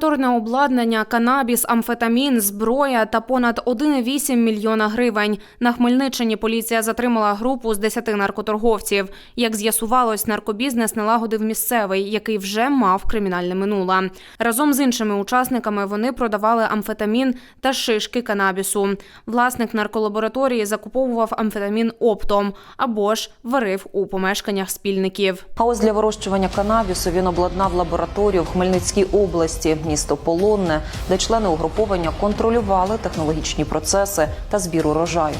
Торне обладнання, канабіс, амфетамін, зброя та понад 1,8 мільйона гривень. На Хмельниччині поліція затримала групу з 10 наркоторговців. Як з'ясувалось, наркобізнес налагодив місцевий, який вже мав кримінальне минуле. Разом з іншими учасниками вони продавали амфетамін та шишки канабісу. Власник нарколабораторії закуповував амфетамін оптом або ж варив у помешканнях спільників. А ось для вирощування канабісу він обладнав лабораторію в Хмельницькій області, місто Полонне, де члени угруповання контролювали технологічні процеси та збір урожаю.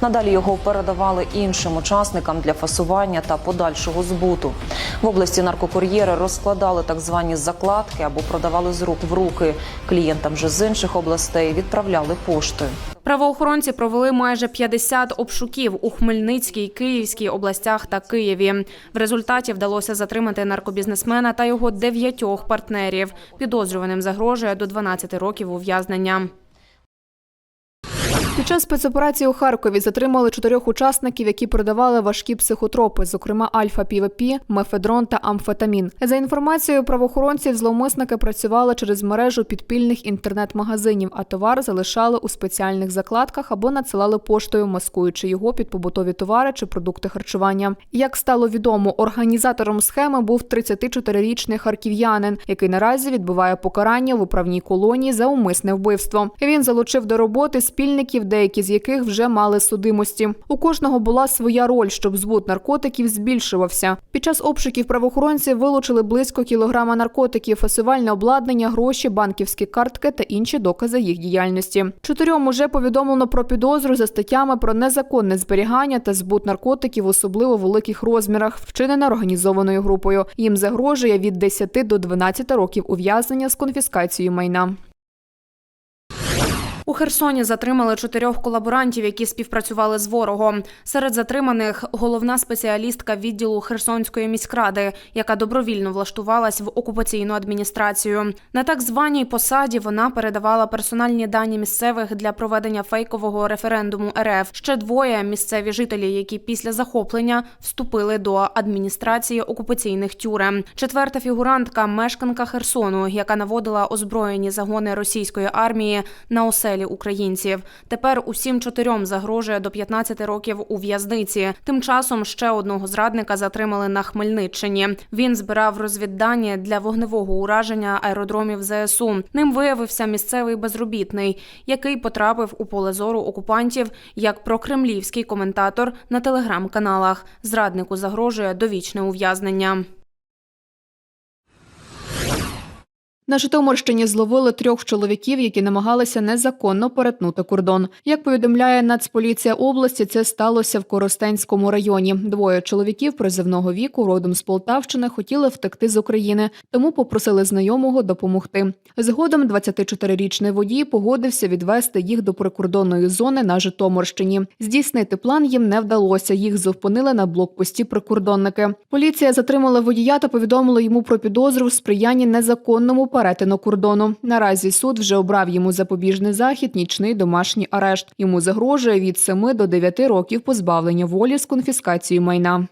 Надалі його передавали іншим учасникам для фасування та подальшого збуту. В області наркокур'єри розкладали так звані закладки або продавали з рук в руки. Клієнтам же з інших областей відправляли поштою. Правоохоронці провели майже 50 обшуків у Хмельницькій, Київській областях та Києві. В результаті вдалося затримати наркобізнесмена та його дев'ятьох партнерів. Підозрюваним загрожує до 12 років ув'язнення. Під час спецоперації у Харкові затримали чотирьох учасників, які продавали важкі психотропи, зокрема альфа-півапі, мефедрон та амфетамін. За інформацією правоохоронців, зловмисники працювали через мережу підпільних інтернет-магазинів, а товар залишали у спеціальних закладках або надсилали поштою, маскуючи його під побутові товари чи продукти харчування. Як стало відомо, організатором схеми був 34-річний харків'янин, який наразі відбуває покарання в управній колонії за умисне вбивство. Він залучив до роботи спільників, деякі з яких вже мали судимості. У кожного була своя роль, щоб збут наркотиків збільшувався. Під час обшуків правоохоронці вилучили близько кілограма наркотиків, фасувальне обладнання, гроші, банківські картки та інші докази їх діяльності. Чотирьом уже повідомлено про підозру за статтями про незаконне зберігання та збут наркотиків, особливо в великих розмірах, вчинена організованою групою. Їм загрожує від 10 до 12 років ув'язнення з конфіскацією майна. У Херсоні затримали чотирьох колаборантів, які співпрацювали з ворогом. Серед затриманих головна спеціалістка відділу Херсонської міськради, яка добровільно влаштувалась в окупаційну адміністрацію. На так званій посаді вона передавала персональні дані місцевих для проведення фейкового референдуму РФ. Ще двоє місцеві жителі, які після захоплення вступили до адміністрації окупаційних тюрем. Четверта фігурантка мешканка Херсону, яка наводила озброєні загони російської армії на оселі українців. Тепер усім чотирьом загрожує до 15 років у в'язниці. Тим часом ще одного зрадника затримали на Хмельниччині. Він збирав розвіддані для вогневого ураження аеродромів ЗСУ. Ним виявився місцевий безробітний, який потрапив у поле зору окупантів як прокремлівський коментатор на телеграм-каналах. Зраднику загрожує довічне ув'язнення. На Житомирщині зловили трьох чоловіків, які намагалися незаконно перетнути кордон. Як повідомляє Нацполіція області, це сталося в Коростенському районі. Двоє чоловіків призивного віку, родом з Полтавщини, хотіли втекти з України, тому попросили знайомого допомогти. Згодом 24-річний водій погодився відвести їх до прикордонної зони на Житомирщині. Здійснити план їм не вдалося. Їх зупинили на блокпості прикордонники. Поліція затримала водія та повідомила йому про підозру в сприянні незаконному перетину кордону. Наразі суд вже обрав йому запобіжний захід, нічний домашній арешт. Йому загрожує від 7 до 9 років позбавлення волі з конфіскацією майна.